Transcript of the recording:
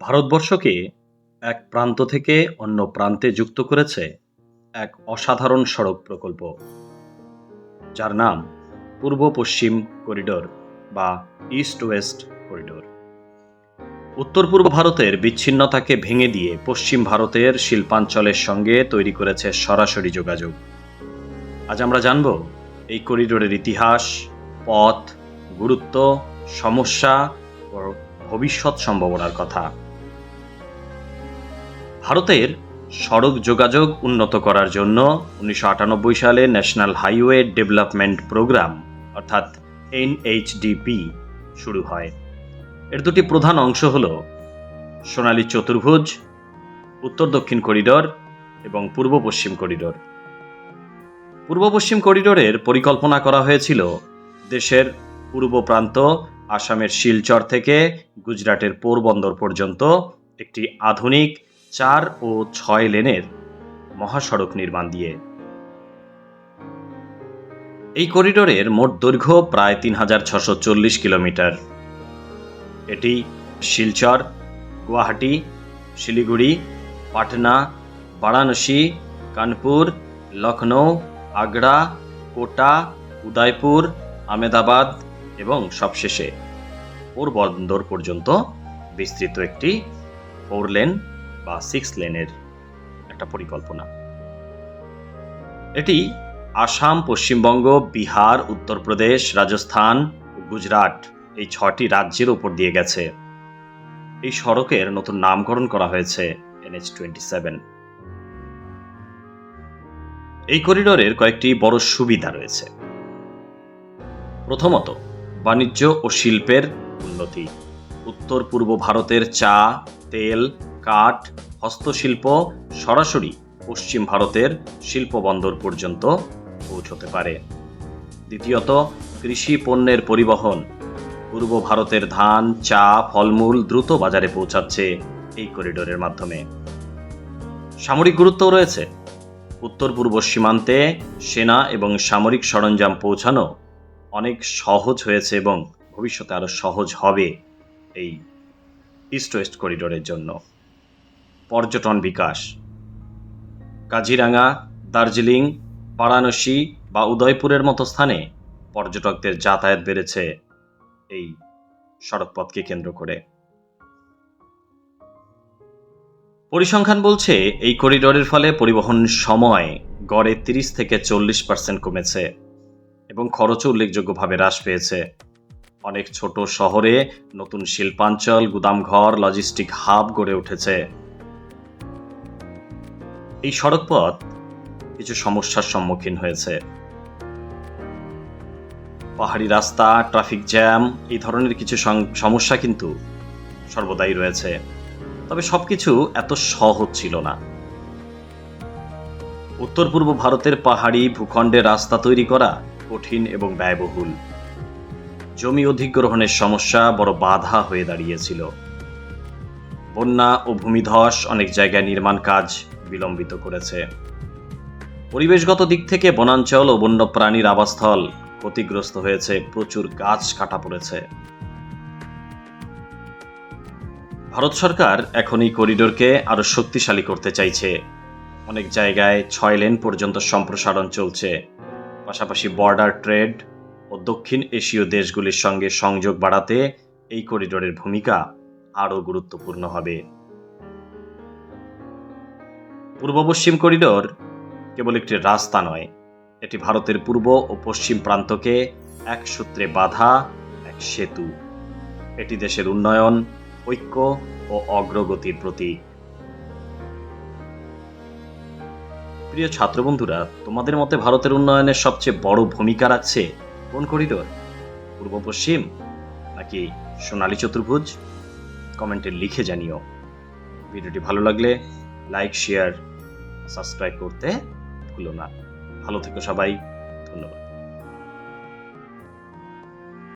ভারতবর্ষকে এক প্রান্ত থেকে অন্য প্রান্তে যুক্ত করেছে এক অসাধারণ সড়ক প্রকল্প, যার নাম পূর্ব পশ্চিম করিডোর বা ইস্ট ওয়েস্ট করিডোর। উত্তর পূর্ব ভারতের বিচ্ছিন্নতাকে ভেঙে দিয়ে পশ্চিম ভারতের শিল্পাঞ্চলের সঙ্গে তৈরি করেছে সরাসরি যোগাযোগ। আজ আমরা জানব এই করিডোরের ইতিহাস, পথ, গুরুত্ব, সমস্যা ও ভবিষ্যৎ সম্ভাবনার কথা। ভারতের সড়ক যোগাযোগ উন্নত করার জন্য উনিশশো আটানব্বই সালে ন্যাশনাল হাইওয়ে ডেভেলপমেন্ট প্রোগ্রাম, অর্থাৎ এনএইচডিপি, শুরু হয়। এর দুটি প্রধান অংশ হল সোনালী চতুর্ভুজ, উত্তর দক্ষিণ করিডোর এবং পূর্ব পশ্চিম করিডোর। পূর্ব পশ্চিম করিডোরের পরিকল্পনা করা হয়েছিল দেশের পূর্ব প্রান্ত, আসামের শিলচর থেকে গুজরাটের পোরবন্দর পর্যন্ত একটি আধুনিক চার ও ছয় লেনের মহাসড়ক নির্মাণ দিয়ে। এই করিডোরের মোট দৈর্ঘ্য প্রায় তিন হাজার ছশো চল্লিশ কিলোমিটার। এটি শিলচর, গুয়াহাটি, শিলিগুড়ি, পাটনা, বারাণসী, কানপুর লখনৌ আগ্রা, কোটা, উদয়পুর আমেদাবাদ এবং সবশেষে পোরবন্দর পর্যন্ত বিস্তৃত একটি ফোর লেন বা সিক্স লেনের একটা পরিকল্পনা। এটি আসাম, পশ্চিমবঙ্গ, বিহার, উত্তরপ্রদেশ, রাজস্থান গুজরাট এই ছটি রাজ্যের উপর দিয়ে গেছে। এই সড়কের নতুন নামকরণ করা হয়েছে এনএইচ টোয়েন্টি সেভেন এই করিডোরের কয়েকটি বড় সুবিধা রয়েছে। প্রথমত, বাণিজ্য ও শিল্পের উন্নতি। উত্তর পূর্ব ভারতের চা, তেল কাঠ হস্তশিল্প, সরাসরি পশ্চিম ভারতের শিল্প বন্দর পর্যন্ত পৌঁছতে পারে। দ্বিতীয়ত, কৃষি পণ্যের পরিবহন। পূর্ব ভারতের ধান, চা, ফলমূল দ্রুত বাজারে পৌঁছাচ্ছে এই করিডোরের মাধ্যমে। সামরিক গুরুত্বও রয়েছে। উত্তর পূর্ব সীমান্তে সেনা এবং সামরিক সরঞ্জাম পৌঁছানো অনেক সহজ হয়েছে এবং ভবিষ্যতে আরও সহজ হবে এই ইস্ট ওয়েস্ট করিডোরের জন্য। পর্যটন বিকাশ। কাজিরাঙ্গা দার্জিলিং, বারাণসী বা উদয়পুরের মতো স্থানে পর্যটকদের যাতায়াত বেড়েছে এই সড়কপথকে কেন্দ্র করে। পরিসংখ্যান বলছে, এই করিডোরের ফলে পরিবহন সময় গড়ে তিরিশ থেকে চল্লিশ পার্সেন্ট কমেছে এবং খরচও উল্লেখযোগ্যভাবে হ্রাস পেয়েছে। অনেক ছোট শহরে নতুন শিল্পাঞ্চল, গুদামঘর, লজিস্টিক হাব গড়ে উঠেছে। এই সড়কপথ কিছু সমস্যার সম্মুখীন হয়েছে। পাহাড়ি রাস্তা, ট্রাফিক জ্যাম, এই ধরনের কিছু সমস্যা কিন্তু সর্বদাই রয়েছে। তবে সবকিছু এত সহজ ছিল না। উত্তর পূর্ব ভারতের পাহাড়ি ভূখণ্ডে রাস্তা তৈরি করা কঠিন এবং ব্যয়বহুল। জমি অধিগ্রহণের সমস্যা বড় বাধা হয়ে দাঁড়িয়েছিল। বন্যা ও ভূমিধস অনেক জায়গায় নির্মাণ কাজ বিলম্বিত করেছে। পরিবেশগত দিক থেকে বনাঞ্চল ও বন্য প্রাণীর আবাসস্থল ক্ষতিগ্রস্ত হয়েছে, প্রচুর গাছ কাটা পড়েছে। ভারত সরকার এখন এই করিডোরকে আরও শক্তিশালী করতে চাইছে। অনেক জায়গায় ছয় লেন পর্যন্ত সম্প্রসারণ চলছে। পাশাপাশি বর্ডার ট্রেড ও দক্ষিণ এশীয় দেশগুলির সঙ্গে সংযোগ বাড়াতে এই করিডোরের ভূমিকা আরও গুরুত্বপূর্ণ হবে। পূর্ব পশ্চিম করিডোর কেবল একটি রাস্তা নয়, এটি ভারতের পূর্ব ও পশ্চিম প্রান্তকে এক সূত্রে বাধা এক সেতু। এটি দেশের উন্নয়ন, ঐক্য ও অগ্রগতির প্রতীক। প্রিয় ছাত্র বন্ধুরা তোমাদের মতে ভারতের উন্নয়নের সবচেয়ে বড় ভূমিকা রাখছে কোন করিডোর? পূর্ব পশ্চিম নাকি সোনালী চতুর্ভুজ? কমেন্টে লিখে জানিও। ভিডিওটি ভালো লাগলে লাইক শেয়ার সাবস্ক্রাইব করতে ভুলো না। ভালো থেকো সবাই। ধন্যবাদ।